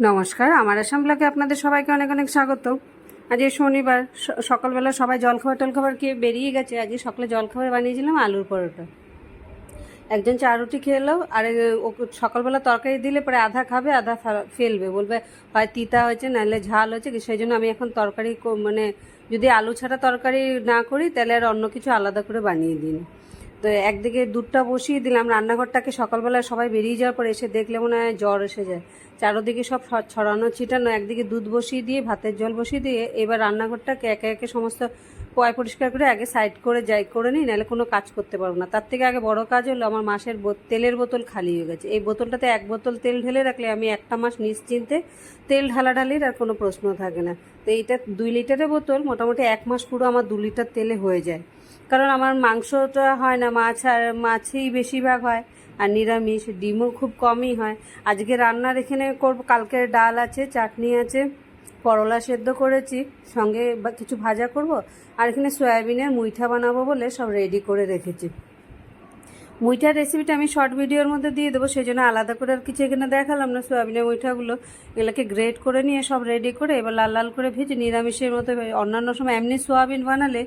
নমস্কার, আমার আসাম ব্লকে আপনাদের সবাইকে অনেক অনেক স্বাগত। আজকে শনিবার সকালবেলা সবাই জলখাবার টলখাবার খেয়ে বেরিয়ে গেছে। আজকে সকালে জলখাবার বানিয়েছিলাম, আলুর পরোটা। একজন চা রুটি খেয়ে এলো, আর সকালবেলা তরকারি দিলে পরে আধা খাবে, আধা ফেলা- ফেলবে। বলবে, হয় তিতা হয়েছে, নাহলে ঝাল হয়েছে সেই জন্য আমি এখন তরকারি মানে যদি আলু ছাড়া তরকারি না করি, তাহলে আর অন্য কিছু আলাদা করে বানিয়ে দিই না। তো একদিকে দুধটা বসিয়ে দিলাম, রান্নাঘরটাকে সকালবেলা সবাই বেরিয়ে যাওয়ার পর এসে দেখলে মনে হয় জ্বর এসে যায়। চারোদিকে সব ছড়ানো, ছিটানো, একদিকে দুধ বসিয়ে দিয়ে, ভাতের জল বসিয়ে দিয়ে এবার রান্নাঘরটাকে একে একে সমস্ত পয় পরিষ্কার করে আগে সাইড করে যাই করে নিই, নাহলে কোনো কাজ করতে পারব না। তার থেকে আগে বড় কাজ হলো আমার মাসের তেলের বোতল খালি হয়ে গেছে। এই বোতলটাতে এক বোতল তেল ঢেলে রাখলে আমি একটা মাস নিশ্চিন্তে তেল ঢালাঢালির আর কোনো প্রশ্ন থাকে না। তো এইটা দুই লিটারের বোতল, মোটামুটি এক মাস পুরো আমার দু লিটার তেলে হয়ে যায়। কারণ আমার মাংসটা হয় না, মাছ আর মাছই বেশিরভাগ হয়। আর নিরামিষ, ডিমও খুব কমই হয়। আজকে রান্নার এখানে করব, কালকে ডাল আছে, চাটনি আছে। করলা সেদ্ধ করেছি, সঙ্গে কিছু ভাজা করব, আর এখানে সয়াবিনের মুইঠা বানাবো বলে সব রেডি করে রেখেছি। মুইঠার রেসিপিটা আমি শর্ট ভিডিওর মধ্যে দিয়ে দেবো, সেই জন্য আলাদা করে আর কিছু এখানে দেখালাম না। সোয়াবিনের মুইঠাগুলো এগুলোকে গ্রেট করে নিয়ে সব রেডি করে এবার লাল লাল করে ভেজে নিরামিষের মতো অন্যান্য সময় এমনি সোয়াবিন বানালে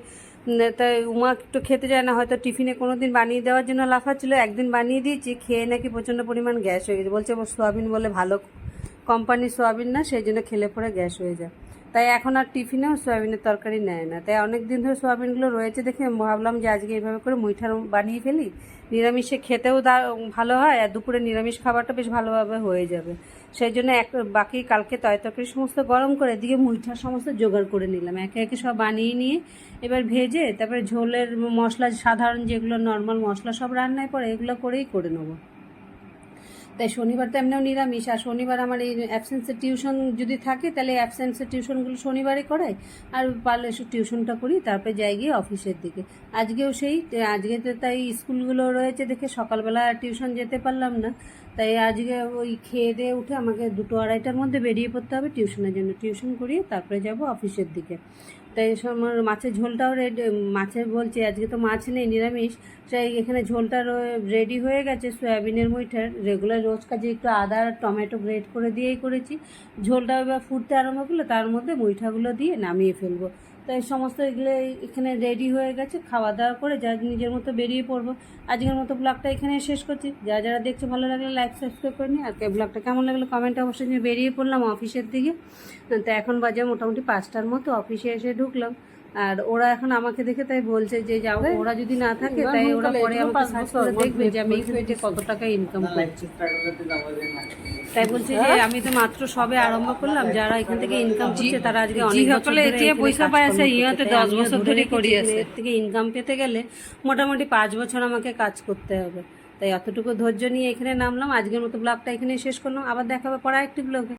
তাই উমা একটু খেতে যায় না, হয়তো টিফিনে কোনো দিন বানিয়ে দেওয়ার জন্য লাফাচ্ছিল, একদিন বানিয়ে দিয়েছি, খেয়ে নাকি প্রচণ্ড পরিমাণ গ্যাস হয়ে গেছে। বলছে সোয়াবিন বলে ভালো কোম্পানির সোয়াবিন না, সেই জন্য খেলে পরে গ্যাস হয়ে যায়। তাই এখন আর টিফিনেও সোয়াবিনের তরকারি নেয় না। তাই অনেক দিন ধরে সোয়াবিনগুলো রয়েছে দেখে ভাবলাম যে আজকে এইভাবে করে মুইঠার বানিয়ে ফেলি। নিরামিষে খেতেও দা ভালো হয় আর দুপুরে নিরামিষ খাবারটা বেশ ভালোভাবে হয়ে যাবে। সেই জন্য এক বাকি কালকে তয় তরকারি সমস্ত গরম করে এদিকে মুইঠার সমস্ত জোগাড় করে নিলাম। একে একে সব বানিয়ে নিয়ে এবার ভেজে তারপরে ঝোলের মশলা, সাধারণ যেগুলো নর্মাল মশলা সব রান্নায় পড়ে এগুলো করেই করে নেব। তাই শনিবার তো এমনিও নিরামিষ, আর শনিবার আমার এই অ্যাবসেন্সের টিউশন যদি থাকে, তাহলে অ্যাবসেন্সের টিউশনগুলো শনিবারে করাই, আর পারলে টিউশনটা করি, তারপরে যাই গিয়ে অফিসের দিকে। আজকেও সেই, আজকে তো তাই স্কুলগুলো রয়েছে দেখে সকালবেলা টিউশন যেতে পারলাম না, তাই আজকে ওই খেয়ে দিয়ে উঠে আমাকে দুটো আড়াইটার মধ্যে বেরিয়ে পড়তে হবে টিউশনের জন্য। টিউশন করিয়ে তারপরে যাব অফিসের দিকে। তাই আমার মাছের ঝোলটাও রেডি মাছের বলছি আজকে তো মাছ নেই, নিরামিষ, তাই এখানে ঝোলটা রেডি হয়ে গেছে, সয়াবিনের মুইঠার রেগুলার রোজ কাজে একটু আদা আর টমেটো গ্রেট করে দিয়েই করেছি। ঝোলটা এবার ফুটতে আরম্ভ করলে তার মধ্যে মুইঠাগুলো দিয়ে নামিয়ে ফেলব। তো এই সমস্ত এগুলো এখানে রেডি হয়ে গেছে। খাওয়া দাওয়া করে যা নিজের মতো বেরিয়ে পড়ব। আজকের মতো ব্লগটা এখানে শেষ করছি। যা যারা দেখছে ভালো লাগলে লাইক সাবস্ক্রাইব করে নিই আর ব্লগটা কেমন লাগল কমেন্টে অবশ্যই। বেরিয়ে পড়লাম অফিসের দিকে। তো এখন বাজে মোটামুটি পাঁচটার মতো। অফিসে এসে ঢুকলাম। আর ওরা এখন আমাকে দেখে তাই বলছে যে যাও ওরা যদি না থাকে তাই ওরা পরে আমাকে সার্চ করে দেখবে যে আমি পেটে কত টাকা ইনকাম করছি। তাই বলছে যে আমি তো মাত্র সবে আরম্ভ করলাম যারা এখান থেকে ইনকাম করছে তারা আজকে অনেক বছর ধরে পয়সা পায় আছে। ইহাতে তাই দশ আমিও বছর ধরে করি আছে। এর থেকে ইনকাম পেতে গেলে মোটামুটি পাঁচ বছর আমাকে কাজ করতে হবে। তাই অতটুকু ধৈর্য নিয়ে এখানে নামলাম আজকের মতো ব্লগটা এখানে শেষ করলাম আবার দেখাবে পরে একটি ব্লগে